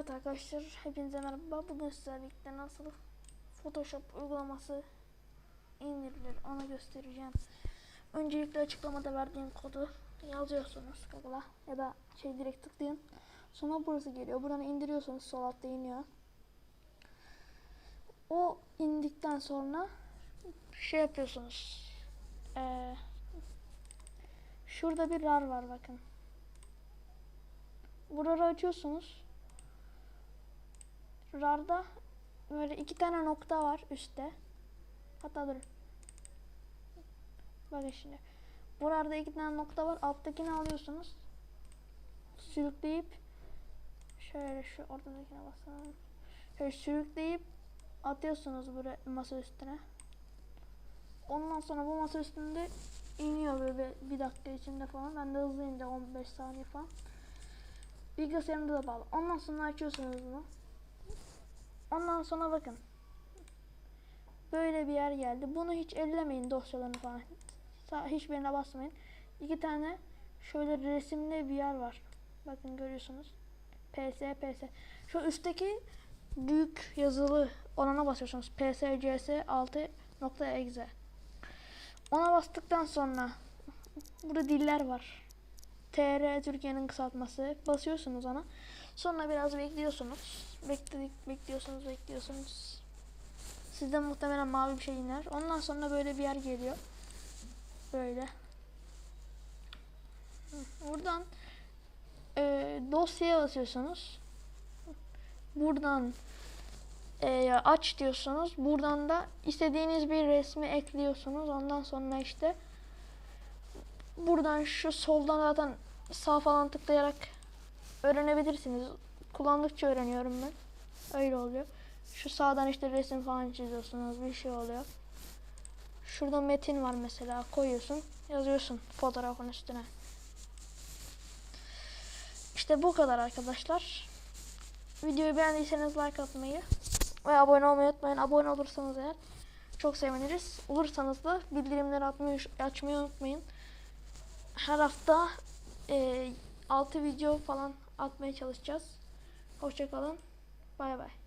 Evet arkadaşlar hepinize merhaba. Bugün sizlerle nasıl Photoshop uygulaması indirilir onu göstereceğim. Öncelikle açıklamada verdiğim kodu yazıyorsunuz Google'a ya da şey direkt tıklayın. Sonra burası geliyor. Buradan indiriyorsunuz sol altta iniyor. O indikten sonra şey yapıyorsunuz. Ee, şurada bir rar var bakın. Buraları açıyorsunuz. RAR'da böyle iki tane nokta var üstte. Hatta dur. Bakın şimdi. Burada iki tane nokta var. Alttakini alıyorsunuz. Sürükleyip şöyle şu ortadakine basalım. Şöyle sürükleyip atıyorsunuz buraya masa üstüne. Ondan sonra bu masa üstünde iniyor böyle bir dakika içinde falan. Ben de hızlı indi 15 saniye falan. Bilgisayarımda da bağlı. Ondan sonra açıyorsunuz bunu. Ondan sonra bakın. Böyle bir yer geldi. Bunu hiç ellemeyin dosyalarını falan. Hiçbirine basmayın. İki tane şöyle resimli bir yer var. Bakın görüyorsunuz. PS, PS. Şu üstteki büyük yazılı olana basıyorsunuz. PSCS 6.exe. Ona bastıktan sonra burada diller var. TR Türkiye'nin kısaltması. Basıyorsunuz ona. Sonra biraz bekliyorsunuz. Bekledik, bekliyorsunuz, bekliyorsunuz. Sizde muhtemelen mavi bir şey iner. Ondan sonra böyle bir yer geliyor. Böyle. Buradan e, dosyaya basıyorsunuz. Buradan e, aç diyorsunuz. Buradan da istediğiniz bir resmi ekliyorsunuz. Ondan sonra işte buradan şu soldan zaten sağ falan tıklayarak öğrenebilirsiniz. Kullandıkça öğreniyorum ben. Öyle oluyor. Şu sağdan işte resim falan çiziyorsunuz. Bir şey oluyor. Şurada metin var mesela. Koyuyorsun. Yazıyorsun fotoğrafın üstüne. İşte bu kadar arkadaşlar. Videoyu beğendiyseniz like atmayı ve abone olmayı unutmayın. Abone olursanız eğer çok seviniriz. Olursanız da bildirimleri atmayı, açmayı unutmayın. Her hafta e, 6 video falan atmaya çalışacağız. Hoşçakalın. Bay bay.